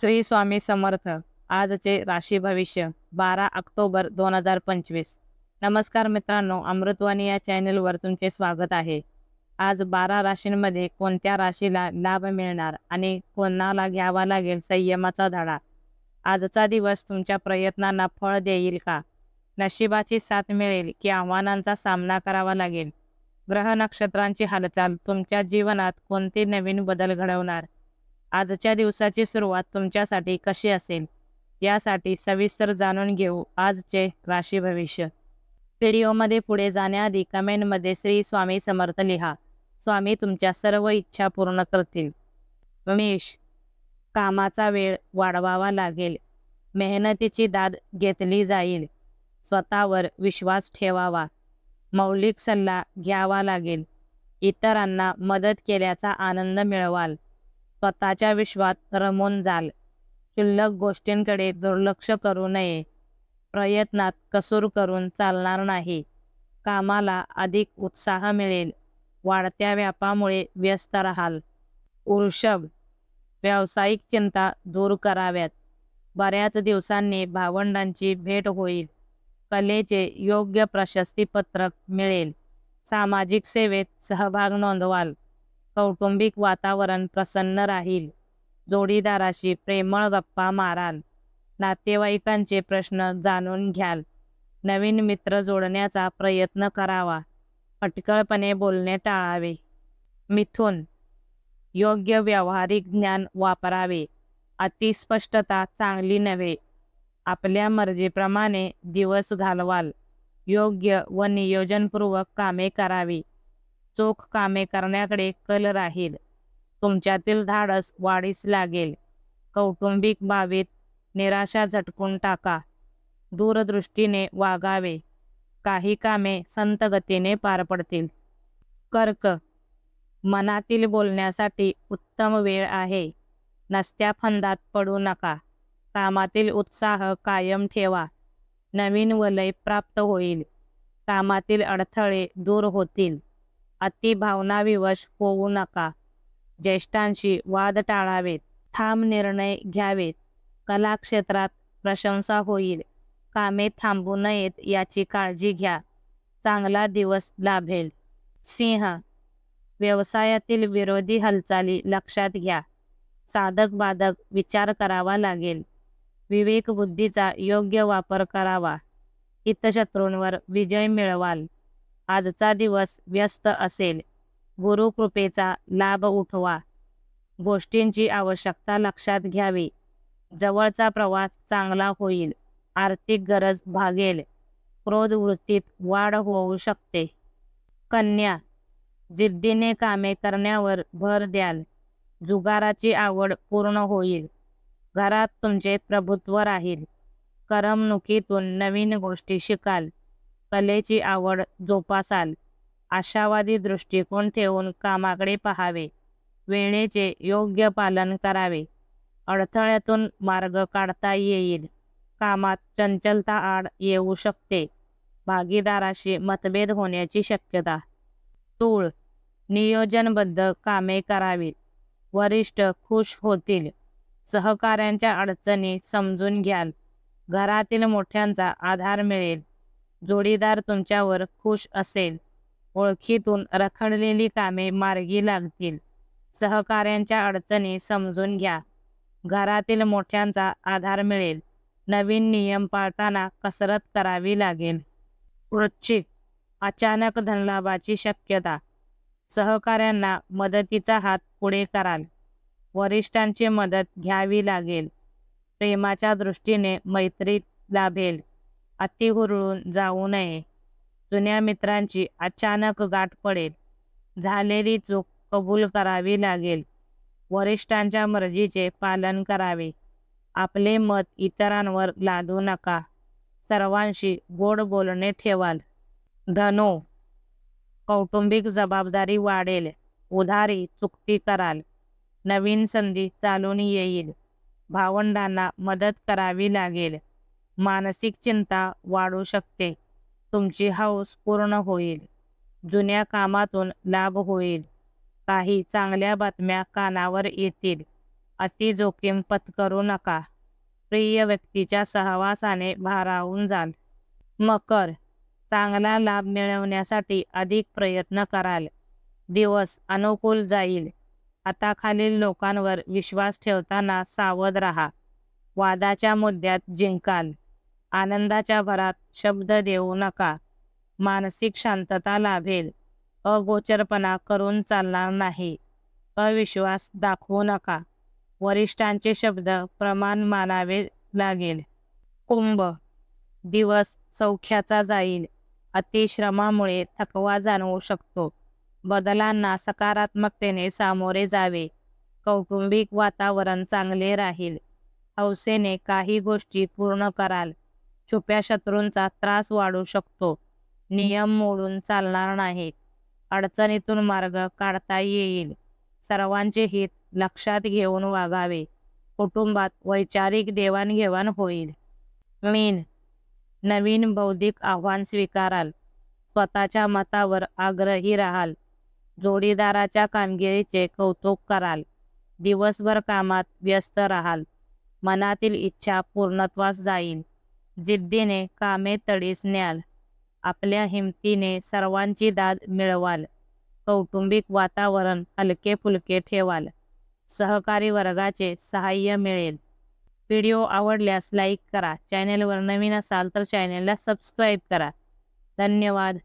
श्री स्वामी समर्थ. आजचे राशी भविष्य बारा ऑक्टोबर दोन हजार पंचवीस. नमस्कार मित्रांनो अमृतवाणी या चॅनलवर तुमचे स्वागत आहे. आज बारा राशींमध्ये कोणत्या राशीला लाभ मिळणार आणि कोणाला घ्यावा लागेल संयमाचा धडा? आजचा दिवस तुमच्या प्रयत्नांना फळ देईल का? नशिबाची साथ मिळेल की आव्हानांचा सामना करावा लागेल? ग्रह नक्षत्रांची हालचाल तुमच्या जीवनात कोणते नवीन बदल घडवणार? आजच्या दिवसाची सुरुवात तुमच्यासाठी कशी असेल? यासाठी सविस्तर जाणून घेऊ आजचे राशी भविष्य. व्हिडिओमध्ये पुढे जाण्याआधी कमेंटमध्ये श्री स्वामी समर्थ लिहा. स्वामी तुमच्या सर्व इच्छा पूर्ण करतील. मेष कामाचा वेळ वाढवावा लागेल. मेहनतीची दाद घेतली जाईल. स्वतःवर विश्वास ठेवावा. मौलिक सल्ला घ्यावा लागेल. इतरांना मदत केल्याचा आनंद मिळवाल. स्वतःच्या विश्वात रमून जाल. क्षुल्लक गोष्टींकडे दुर्लक्ष करू नये. प्रयत्नात कसूर करून चालणार नाही. कामाला अधिक उत्साह मिळेल. वाढत्या व्यापामुळे व्यस्त राहाल. वृषभ व्यावसायिक चिंता दूर कराव्यात. बऱ्याच दिवसांनी भावंडांची भेट होईल. कलेचे योग्य प्रशस्तीपत्रक मिळेल. सामाजिक सेवेत सहभाग नोंदवाल. कौटुंबिक वातावरण प्रसन्न राहील. जोडीदाराशी प्रेमळ गप्पा माराल. नातेवाईकांचे प्रश्न जाणून घ्याल. नवीन मित्र जोडण्याचा प्रयत्न करावा. फटकळपणे बोलणे टाळावे. मिथुन योग्य व्यावहारिक ज्ञान वापरावे. अतिस्पष्टता चांगली नव्हे. आपल्या मर्जीप्रमाणे दिवस घालवाल. योग्य व नियोजनपूर्वक कामे करावी. चोख कामे करण्याकडे कल राहील तुमच्यातील धाडस वाढीस लागेल. कौटुंबिक बाबीत निराशा झटकून टाका. दूरदृष्टीने वागावे. काही कामे संत गतीने पार पडतील. कर्क. मनातील बोलण्यासाठी उत्तम वेळ आहे. नसत्या फंदात पडू नका. कामातील उत्साह कायम ठेवा. नवीन वलय प्राप्त होईल. कामातील अडथळे दूर होतील. अतिभावनाविवश होऊ नका. ज्येष्ठांशी वाद टाळावेत ठाम निर्णय घ्यावेत. कलाक्षेत्रात प्रशंसा होईल. कामे थांबू नयेत याची काळजी घ्या. चांगला दिवस लाभेल. सिंह व्यवसायातील विरोधी हालचाली लक्षात घ्या. साधक बाधक विचार करावा लागेल. विवेकबुद्धीचा योग्य वापर करावा. हितशत्रूंवर विजय मिळवाल. आजचा दिवस व्यस्त असेल. गुरुकृपेचा लाभ उठवा. गोष्टींची आवश्यकता लक्षात घ्यावी. जवळचा प्रवास चांगला होईल. आर्थिक गरज भागेल. क्रोध वृत्तीत वाढ होऊ शकते. कन्या जिद्दीने कामे करण्यावर भर द्याल. जुगाराची आवड पूर्ण होईल. घरात तुमचे प्रभुत्व राहील. करमणुकीतून नवीन गोष्टी शिकाल. कलेची आवड जोपासाल. आशावादी दृष्टिकोन ठेवून कामाकडे पहावे. वेळेचे योग्य पालन करावे. अडथळ्यातून मार्ग काढता येईल. कामात चंचलता आड येऊ शकते. भागीदाराशी मतभेद होण्याची शक्यता. तूळ. नियोजनबद्ध कामे करावीत वरिष्ठ खुश होतील. सहकाऱ्यांच्या अडचणी समजून घ्याल. घरातील मोठ्यांचा आधार मिळेल. जोडीदार तुमच्यावर खुश असेल. ओळखीतून रखडलेली कामे मार्गी लागतील. सहकाऱ्यांच्या अडचणी समजून घ्या. घरातील मोठ्यांचा आधार मिळेल. नवीन नियम पाळताना कसरत करावी लागेल. वृश्चिक. अचानक धनलाभाची शक्यता. सहकाऱ्यांना मदतीचा हात पुढे कराल. वरिष्ठांची मदत घ्यावी लागेल. प्रेमाच्या दृष्टीने मैत्रीत लाभेल. अतिहुरळून जाऊ नये. जुन्या मित्रांची अचानक गाठ पडेल. झालेली चूक कबूल करावी लागेल. वरिष्ठांच्या मर्जीचे पालन करावे. आपले मत इतरांवर लादू नका. सर्वांशी गोड बोलणे ठेवाल. धनो. कौटुंबिक जबाबदारी वाढेल. उधारी चुकती कराल. नवीन संधी चालून येईल. भावंडांना मदत करावी लागेल. मानसिक चिंता वाढू शकते. तुमची हौस पूर्ण होईल. जुन्या कामातून लाभ होईल. काही चांगल्या बातम्या कानावर येतील. अति जोखीम पत्करू नका. प्रिय व्यक्तीच्या सहवासाने भारावून जाल. मकर. चांगला लाभ मिळवण्यासाठी अधिक प्रयत्न कराल. दिवस अनुकूल जाईल. हाताखालील लोकांवर विश्वास ठेवताना सावध राहा. वादाच्या मुद्द्यात जिंकाल. आनंदाच्या भरात शब्द देऊ नका. मानसिक शांतता लाभेल. अगोचरपणा करून चालणार नाही. अविश्वास दाखवू नका. वरिष्ठांचे शब्द प्रमाण मानावे लागेल. कुंभ. दिवस सौख्याचा जाईल. अतिश्रमामुळे थकवा जाणवू शकतो. बदलांना सकारात्मकतेने सामोरे जावे. कौटुंबिक वातावरण चांगले राहील. हौसेने काही गोष्टी पूर्ण कराल. छुप्या शत्रूंचा त्रास वाढू शकतो. नियम मोडून चालणार नाहीत. अडचणीतून मार्ग काढता येईल. सर्वांचे हित लक्षात घेऊन वागावे. कुटुंबात वैचारिक देवाणघेवाण होईल. मीन नवीन बौद्धिक आव्हान स्वीकाराल. स्वतःच्या मतावर आग्रही राहाल. जोडीदाराच्या कामगिरीचे कौतुक कराल. दिवसभर कामात व्यस्त राहाल. मनातील इच्छा पूर्णत्वास जाईल. जिद्दीने कामे तडीस न्याल. आपल्या हिमतीने सर्वांची दाद मिळवाल. कौटुंबिक वातावरण हलके फुलके ठेवाल. सहकारी वर्गाचे सहाय्य मिळेल. व्हिडिओ आवडल्यास लाईक करा. चॅनेलवर नवीन असाल तर चॅनेलला सबस्क्राईब करा. धन्यवाद.